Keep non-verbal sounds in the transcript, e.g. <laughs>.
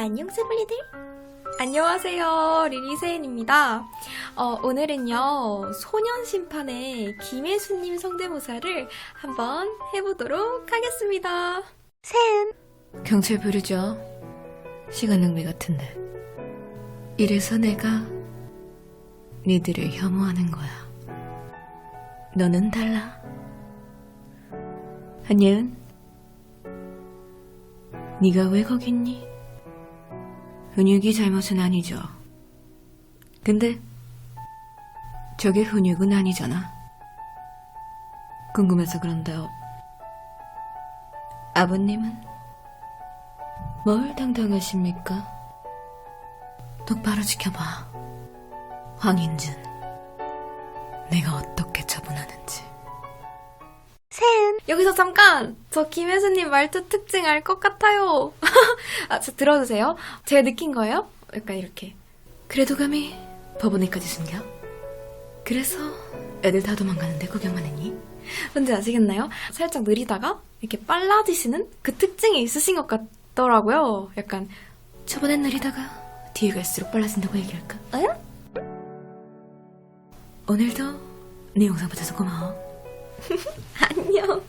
안녕 세블리들 안녕하세요 리리세인입니다 어, 오늘은요 소년 심판의 김혜수님 성대모사를 한번 해보도록 하겠습니다 세은 경찰 부르죠. 시간 낭비 같은데. 이래서 내가 니들을 혐오하는 거야. 너는 달라. 한예은, 네가 왜 거기 있니? 훈육이 잘못은 아니죠. 근데 저게 훈육은 아니잖아. 궁금해서 그런데요. 아버님은 뭘 당당하십니까? 똑바로 지켜봐. 황인준. 내가 어떻게 처분하는지. 여기서 잠깐 저 김혜수님 말투 특징 알 것 같아요 <laughs> 아, 저 들어주세요 제가 느낀 거예요 약간 이렇게 그래도 감히 법원에까지 숨겨? 그래서 애들 다 도망가는데 구경만 했니? 뭔지 아시겠나요? 살짝 느리다가 이렇게 빨라지시는 그 특징이 있으신 것 같더라고요 약간 초반엔 느리다가 뒤에 갈수록 빨라진다고 얘기할까? 응? 오늘도 네 영상 봐줘서 고마워. <laughs> 안녕